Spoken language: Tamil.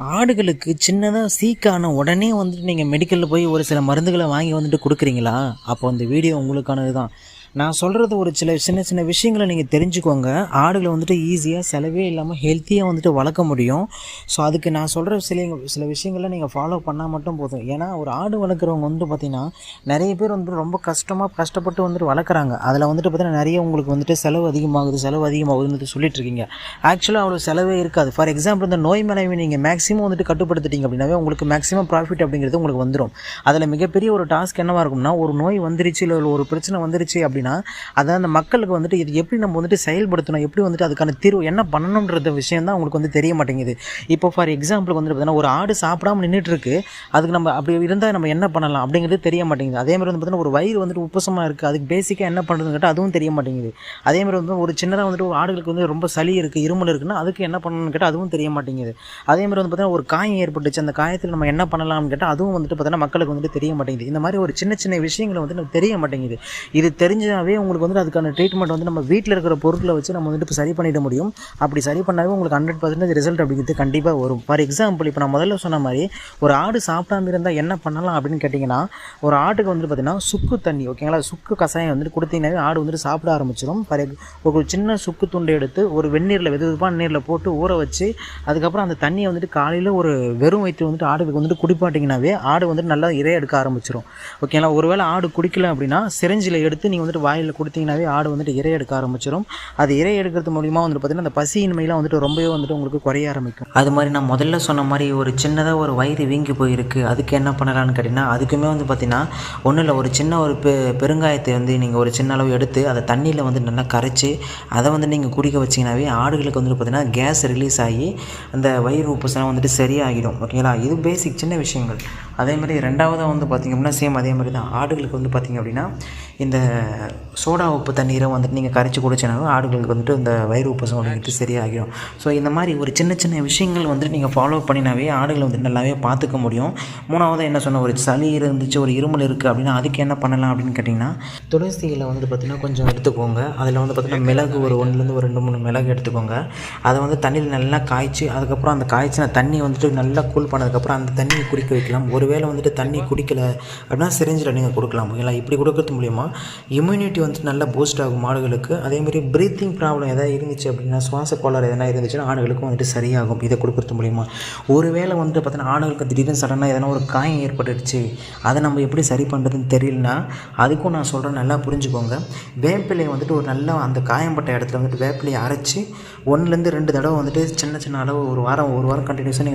ஆடுகளுக்கு சின்னதாக சீக்கான உடனே வந்துட்டு நீங்கள் மெடிக்கலில் போய் ஒரு சில மருந்துகளை வாங்கி வந்துட்டு கொடுக்குறீங்களா? அப்போ அந்த வீடியோ உங்களுக்கானது தான் நான் சொல்கிறது ஒரு சில சின்ன சின்ன விஷயங்களை நீங்கள் தெரிஞ்சுக்கோங்க. ஆடுகளை வந்துட்டு ஈஸியாக செலவே இல்லாமல் ஹெல்த்தியாக வந்துட்டு வளர்க்க முடியும். ஸோ அதுக்கு நான் சொல்கிற சில சில விஷயங்களை நீங்கள் ஃபாலோ பண்ணால் மட்டும் போதும். ஏன்னா ஒரு ஆடு வளர்க்குறவங்க வந்துட்டு பார்த்திங்கன்னா நிறைய பேர் வந்துட்டு ரொம்ப கஷ்டமாக கஷ்டப்பட்டு வந்துட்டு வளர்க்குறாங்க. அதில் வந்துட்டு பார்த்தீங்கன்னா நிறைய உங்களுக்கு வந்துட்டு செலவு அதிகமாகுது செலவு அதிகமாகுதுன்னு சொல்லிட்டு இருக்கீங்க ஆக்சுவலாக அவ்வளோ செலவே இருக்காது. ஃபார் எக்ஸாம்பிள் இந்த நோய் மேலாண்மை நீங்கள் மேக்ஸிமம் வந்துட்டு கட்டுப்படுத்திட்டீங்க அப்படின்னாவே உங்களுக்கு மேக்ஸிமம் ப்ராஃபிட் அப்படிங்கிறது உங்களுக்கு வந்துடும் அதில் மிகப்பெரிய ஒரு டாஸ்க் என்னவாக இருக்கும்னா ஒரு நோய் வந்துருச்சு இல்லை ஒரு பிரச்சனை வந்துருச்சு அப்படின்னு அதை அந்த மக்களுக்கு வந்துட்டு இது எப்படி நம்ம வந்துட்டு செயல்படுத்தணும் எப்படி வந்துட்டு அதுக்கான தீர்வு என்ன பண்ணணுன்ற விஷயம் தான் உங்களுக்கு வந்து தெரிய மாட்டேங்குது. இப்போ ஃபார் எக்ஸாம்பிளுக்கு வந்துட்டு பார்த்தீங்கன்னா ஒரு ஆடு சாப்பிடாம நின்றுட்டு இருக்கு அதுக்கு நம்ம அப்படி இருந்தால் நம்ம என்ன பண்ணலாம் அப்படிங்கிறது தெரிய மாட்டேங்குது. அதே மாதிரி வந்து பார்த்தீங்கன்னா ஒரு வயிறு வந்துட்டு உப்பசமாக இருக்குது அதுக்கு பேசிக்காக என்ன பண்ணுறதுன்னு கேட்டால் அதுவும் தெரிய மாட்டேங்குது. அதே மாதிரி வந்து ஒரு சின்னதாக வந்துட்டு ஒரு ஆடுகளுக்கு வந்து ரொம்ப சளி இருக்குது இருமல் இருக்குன்னா அதுக்கு என்ன பண்ணணும்னு கேட்டால் அதுவும் தெரிய மாட்டேங்குது. அதே மாதிரி வந்து பார்த்தீங்கன்னா ஒரு காயம் ஏற்பட்டுச்சு அந்த காயத்தில் நம்ம என்ன பண்ணலாம்னு கேட்டால் அதுவும் வந்துட்டு பார்த்தீங்கன்னா மக்களுக்கு வந்துட்டு தெரிய மாட்டேங்குது. இந்த மாதிரி ஒரு சின்ன சின்ன விஷயங்களை வந்து நமக்கு தெரிய மாட்டேங்குது. இது தெரிஞ்சாவே உங்களுக்கு வந்து அதுக்கான ட்ரீட்மெண்ட் வந்து நம்ம வீட்டில் இருக்கிற பொருட்களை வச்சு நம்ம வந்துட்டு இப்போ சரி பண்ணிட முடியும். அப்படி சரி பண்ணாவே உங்களுக்கு ஹண்ட்ரட் பர்சன்டேஜ் ரிசல்ட் அப்படிங்கிறது கண்டிப்பாக வரும். ஃபார் எக்ஸாம்பிள் இப்போ நான் முதல்ல சொன்ன மாதிரி ஒரு ஆடு சாப்பிடாம இருந்தால் என்ன பண்ணலாம் அப்படின்னு கேட்டிங்கன்னா ஒரு ஆட்டுக்கு வந்துட்டு பார்த்தீங்கன்னா சுக்கு தண்ணி ஓகேங்களா சுக்கு கஷாயம் வந்துட்டு கொடுத்தீங்கன்னாவே ஆடு வந்துட்டு சாப்பிட ஆரம்பிச்சிடும் ஃபார் ஒரு சின்ன சுக்கு துண்டை எடுத்து ஒரு வெந்நீரில் வெது வெதுப்பான நீரில் போட்டு ஊற வச்சு அதுக்கப்புறம் அந்த தண்ணியை வந்துட்டு காலையில் ஒரு வெறும் வயிற்று வந்துட்டு ஆடுக்கு வந்துட்டு குடிப்பாட்டிங்கனாவே ஆடு வந்துட்டு நல்லா இறைய எடுக்க ஆரம்பிச்சிடும் ஓகேங்களா ஒருவேளை ஆடு குடிக்கல அப்படின்னா சிரஞ்சில் எடுத்து நீங்கள் வந்துட்டு வாயில் கொடுத்தீங்கன்னாவே ஆடு வந்துட்டு இறை எடுக்க ஆரம்பிச்சிடும் அது இறை எடுக்கிறது மூலிமா வந்துட்டு பார்த்தீங்கன்னா அந்த பசியின்மையெல்லாம் வந்துட்டு ரொம்பவே வந்துட்டு உங்களுக்கு குறைய ஆரம்பிக்கும். அது மாதிரி நான் முதல்ல சொன்ன மாதிரி ஒரு சின்னதாக ஒரு வயிறு வீங்கி போயிருக்கு. அதுக்கு என்ன பண்ணலான்னு கேட்டிங்கன்னா அதுக்குமே வந்து பார்த்தீங்கன்னா ஒன்றும் இல்லை ஒரு சின்ன ஒரு பெ பெருங்காயத்தை வந்து நீங்கள் ஒரு சின்ன அளவு எடுத்து அதை தண்ணியில் வந்து நல்லா கரைச்சி அதை வந்து நீங்கள் குடிக்க வச்சிங்கனாவே ஆடுகளுக்கு வந்துட்டு பார்த்தீங்கன்னா கேஸ் ரிலீஸ் ஆகி அந்த வயிறு உப்புசெல்லாம் வந்துட்டு சரியாகிடும். ஓகேங்களா? இது பேசிக் சின்ன விஷயங்கள். அதே மாதிரி ரெண்டாவதாக வந்து பார்த்திங்க அப்படின்னா சேம் அதே மாதிரி தான். ஆடுகளுக்கு வந்து பார்த்திங்க அப்படின்னா இந்த சோடா உப்பு தண்ணீரை வந்துட்டு நீங்கள் கரைச்சி குடிச்சினாவே ஆடுகளுக்கு வந்துட்டு இந்த வயிறு உப்பசம் அப்படிங்கிறது சரியாகிடும். ஸோ இந்த மாதிரி ஒரு சின்ன சின்ன விஷயங்கள் வந்துட்டு நீங்கள் ஃபாலோ பண்ணினாவே ஆடுகளை வந்து நல்லாவே பார்த்துக்க முடியும். மூணாவது என்ன சொன்ன ஒரு சளி இருந்துச்சு ஒரு இருமல் இருக்குது அப்படின்னா அதுக்கு என்ன பண்ணலாம் அப்படின்னு கேட்டிங்கன்னா துளசி இலை வந்துட்டு பார்த்திங்கன்னா கொஞ்சம் எடுத்துக்கோங்க. அதில் வந்து பார்த்திங்கன்னா மிளகு ஒரு ஒன்றுலேருந்து ஒரு ரெண்டு மூணு மிளகு எடுத்துக்கோங்க. அதை வந்து தண்ணியில் நல்லா காய்ச்சி அதுக்கப்புறம் அந்த காய்ச்சின தண்ணி வந்துட்டு நல்லா கூல் பண்ணதுக்கப்புறம் அந்த தண்ணியை குடிக்க வைக்கலாம். ஒருவேளை வந்துட்டு தண்ணி குடிக்கலை அப்படின்னா சிரிஞ்சில் நீங்கள் கொடுக்கலாம். ஓகேங்களா இப்படி கொடுக்கறது மூலிமா இம்யூனிட்டி வந்துட்டு நல்லா பூஸ்ட் ஆகும் ஆடுகளுக்கு அதேமாதிரி ப்ரீத்திங் ப்ராப்ளம் எதாவது இருந்துச்சு அப்படின்னா சுவாச கோளாறு எதனா இருந்துச்சுன்னா ஆடுகளுக்கும் வந்துட்டு சரியாகும். இதை கொடுக்குறது மூலிமா ஒருவேளை வந்துட்டு பார்த்தீங்கன்னா ஆடுகளுக்கு திடீர்னு சடனாக எதனா ஒரு காயம் ஏற்பட்டுடுச்சு. அதை நம்ம எப்படி சரி பண்ணுறதுன்னு தெரியலனா அதுக்கும் நான் சொல்கிறேன் நல்லா புரிஞ்சுக்கோங்க. வேப்பிலையை வந்துட்டு ஒரு நல்லா அந்த காயம்பட்ட இடத்துல வந்துட்டு வேப்பிலையை அரைச்சி ஒன்றுலேருந்து ரெண்டு தடவை வந்துட்டு சின்ன சின்ன அளவு ஒரு வாரம் ஒரு வாரம் கண்டினியூஸாக நீங்கள்